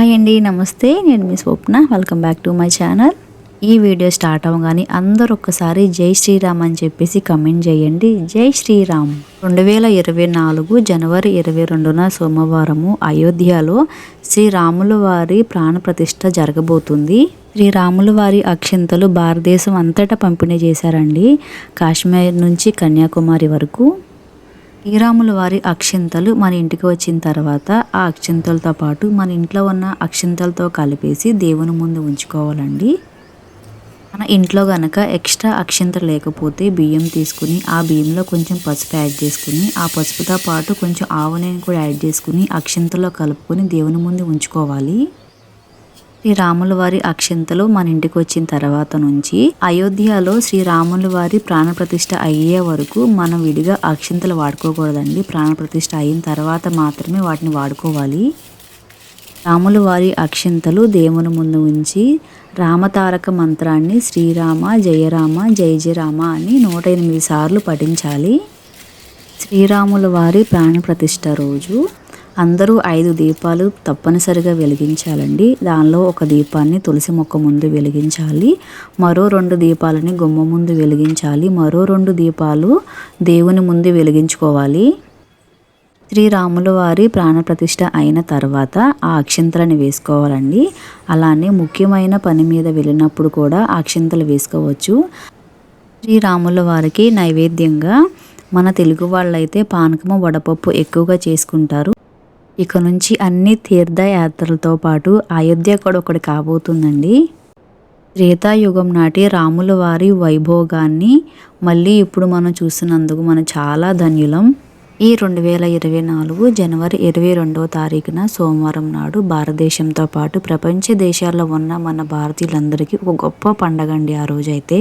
Hi అండి నమస్తే. నేను మీ Swapna. Welcome back to my channel ఈ వీడియో స్టార్ట్ అవ్వగానే అందరూ ఒక్కసారి జై శ్రీరామ్ అని చెప్పేసి కమెంట్ చేయండి. జై శ్రీరామ్. రెండు వేల ఇరవై నాలుగు జనవరి ఇరవై రెండున సోమవారము అయోధ్యలో శ్రీరాముల వారి ప్రాణప్రతిష్ఠ జరగబోతుంది. శ్రీరాముల వారి అక్షింతలు భారతదేశం అంతటా పంపిణీ చేశారండి. కాశ్మీర్ నుంచి కన్యాకుమారి వరకు. శ్రీరాముల వారి అక్షింతలు మన ఇంటికి వచ్చిన తర్వాత ఆ అక్షింతలతో పాటు మన ఇంట్లో ఉన్న అక్షింతలతో కలిపేసి దేవుని ముందు ఉంచుకోవాలండి. మన ఇంట్లో గనక ఎక్స్ట్రా అక్షింతలు లేకపోతే బియ్యం తీసుకుని ఆ బియ్యంలో కొంచెం పసుపు యాడ్ చేసుకుని ఆ పసుపుతో పాటు కొంచెం ఆవు నూనె కూడా యాడ్ చేసుకుని అక్షింతలో కలుపుకొని దేవుని ముందు ఉంచుకోవాలి. శ్రీరాముల వారి అక్షింతలు మన ఇంటికి వచ్చిన తర్వాత నుంచి అయోధ్యలో శ్రీరాముల వారి ప్రాణప్రతిష్ఠ అయ్యే వరకు మనం విడిగా అక్షింతలు వాడుకోకూడదండి. ప్రాణప్రతిష్ఠ అయిన తర్వాత మాత్రమే వాటిని వాడుకోవాలి. రాముల వారి అక్షింతలు దేవుని ముందు ఉంచి రామతారక మంత్రాన్ని శ్రీరామ జయరామ జయ జయరామ అని నూట ఎనిమిది సార్లు పఠించాలి. శ్రీరాముల వారి ప్రాణప్రతిష్ఠ రోజు అందరూ ఐదు దీపాలు తప్పనిసరిగా వెలిగించాలండి. దానిలో ఒక దీపాన్ని తులసి మొక్క ముందు వెలిగించాలి. మరో రెండు దీపాలని గుమ్మ ముందు వెలిగించాలి. మరో రెండు దీపాలు దేవుని ముందు వెలిగించుకోవాలి. శ్రీరాముల వారి ప్రాణప్రతిష్ఠ అయిన తర్వాత ఆ అక్షింతలను వేసుకోవాలండి. అలానే ముఖ్యమైన పని మీద వెళ్ళినప్పుడు కూడా అక్షింతలు వేసుకోవచ్చు. శ్రీరాముల వారికి నైవేద్యంగా మన తెలుగు వాళ్ళైతే పానకము వడపప్పు ఎక్కువగా చేసుకుంటారు. ఇక నుంచి అన్ని తీర్థయాత్రలతో పాటు అయోధ్య కూడా ఒకటి కాబోతుందండి. త్రేతాయుగం నాటి రాముల వారి వైభోగాన్ని మళ్ళీ ఇప్పుడు మనం చూస్తున్నందుకు మనం చాలా ధన్యులం. ఈ రెండు వేల ఇరవై నాలుగు జనవరి ఇరవై రెండవ తారీఖున సోమవారం నాడు భారతదేశంతో పాటు ప్రపంచ దేశాల్లో ఉన్న మన భారతీయులందరికీ ఒక గొప్ప పండగ అండి ఆ రోజైతే.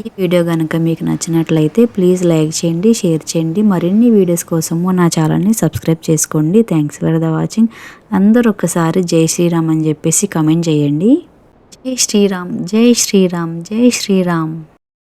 ఈ వీడియో కనుక మీకు నచ్చినట్లయితే ప్లీజ్ లైక్ చేయండి షేర్ చేయండి. మరిన్ని వీడియోస్ కోసము నా ఛానల్ని సబ్స్క్రైబ్ చేసుకోండి. థ్యాంక్స్ ఫర్ ద వాచింగ్ అందరూ ఒక్కసారి జై శ్రీరామ్ అని చెప్పేసి కమెంట్ చేయండి. జై శ్రీరామ్ జై శ్రీరామ్ జై శ్రీరామ్.